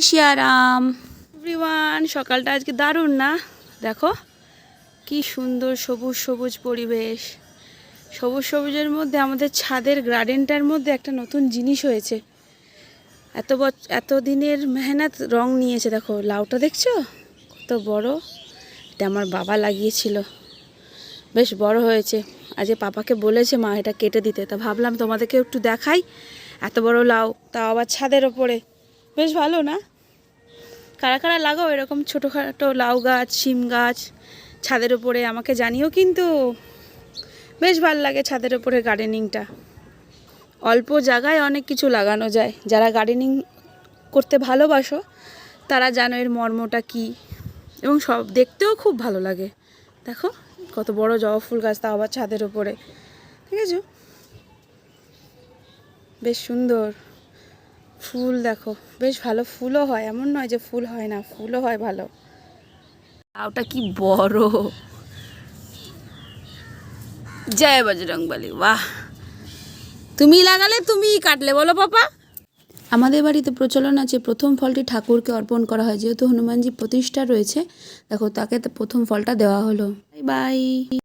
Siyaram. Everyone, সকালটা আজকে দারুণ না? দেখো, কি সুন্দর সবুজ সবুজ পরিবেশ। সবুজ সবুজের মধ্যে আমাদের ছাদের গার্ডেনটার মধ্যে একটা নতুন জিনিস হয়েছে। এত বছ, এত দিনের মেহনত রং নিয়েছে, দেখো, লাউটা দেখছ? কত বড়। এটা আমার বাবা লাগিয়েছিল। বেশ বড় হয়েছে। আজকে পাপাকে বলেছে, মা, এটা কেটে দিতে। তা ভাবলাম তোমাদেরকে একটু দেখাই। এত বড় লাউ, তাও আবার ছাদের ওপরে। বেশ ভালো, না? কারা কারা লাগাও এরকম ছোটোখাটো লাউ গাছ, শিম গাছ, ছাদের ওপরে আমাকে জানিও কিন্তু। বেশ ভালো লাগে ছাদের ওপরে গার্ডেনিংটা অল্প জায়গায় অনেক কিছু লাগানো যায়। যারা গার্ডেনিং করতে ভালোবাসো, তারা জানো এর মর্মটা কী। এবং সব দেখতেও খুব ভালো লাগে। দেখো, কত বড় জবা ফুল গাছ, তাও আবার ছাদের ওপরে ঠিক আছে? বেশ সুন্দর। ফুল দেখো বেশ ভালো ফুলও হয় এমন নয় যে ফুল হয় না ফুলও হয় ভালো। লাউটা কি বড়। জয় বজরংবলী বাহ। তুমি লাগালে তুমিই কাটলে বলো পাপা। আমাদের বাড়িতে প্রচলন আছে প্রথম ফলটি ঠাকুরকে অর্পণ করা হয় যেহেতু হনুমানজি প্রতিষ্ঠা রয়েছে দেখো তাকে তো প্রথম ফলটা দেওয়া হলো। Bye bye